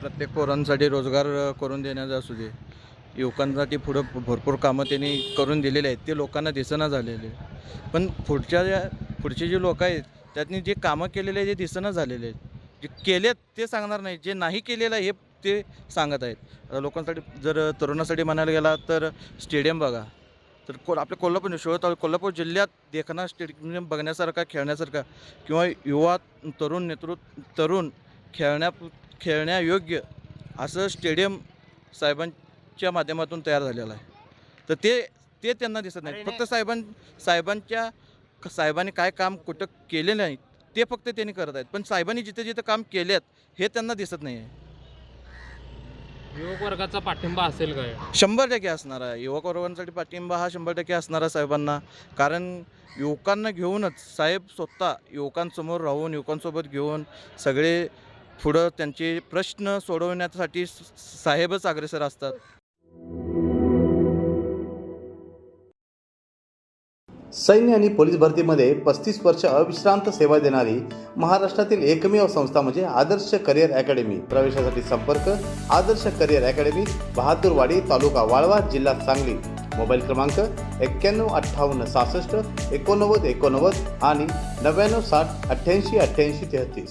प्रत्येक पोरांसाठी रोजगार करून देण्याचं असू दे. युवकांसाठी पुढं भरपूर कामं त्यांनी करून दिलेली आहेत. ते लोकांना दिसना झालेले पण पुढच्या ज्या पुढचे जे लोक आहेत त्यातनी जे कामं केलेले आहेत ते दिसना झालेले आहेत. जे केलेत ते सांगणार नाही जे नाही केलेलं आहे हे ते सांगत आहेत. लोकांसाठी जर तरुणासाठी म्हणायला गेला तर स्टेडियम बघा. तर को आपल्या कोल्हापूर शोध कोल्हापूर जिल्ह्यात देखना स्टेडियम बघण्यासारखा खेळण्यासारखा किंवा युवा तरुण नेतृत्व तरुण खेळण्या खेळण्यायोग्य असं स्टेडियम साहेबांच्या माध्यमातून तयार झालेलं आहे. तर ते ते त्यांना दिसत नाही. फक्त साहेबां साहेबांच्या साहेबांनी काय काम कुठं केले नाही ते फक्त त्यांनी करत आहेत. पण साहेबांनी जिथे जिथे काम केलेत हे त्यांना दिसत नाही आहे युवक वर्गाचा पाठिंबा असेल काय? शंभर टक्के असणार आहे. युवक वर्गांसाठी पाठिंबा हा शंभर टक्के असणार आहे साहेबांना. कारण युवकांना घेऊनच साहेब स्वतः युवकांसमोर राहून युवकांसोबत घेऊन सगळे पुढं त्यांचे प्रश्न सोडवण्यासाठी स- साहेबच अग्रेसर असतात. सैन्य आणि पोलीस भरतीमध्ये पस्तीस वर्ष अविश्रांत सेवा देणारी महाराष्ट्रातील एकमेव संस्था म्हणजे आदर्श करिअर अकॅडमी. प्रवेशासाठी संपर्क आदर्श करिअर अकॅडमी बहादूरवाडी तालुका वाळवा जिल्हा सांगली. मोबाईल क्रमांक एक्क्याण्णव अठ्ठावन्न सहासष्ट एकोणनव्वद एकोणनव्वद आणि नव्याण्णव साठ अठ्ठ्याऐंशी अठ्ठ्याऐंशी तेहतीस.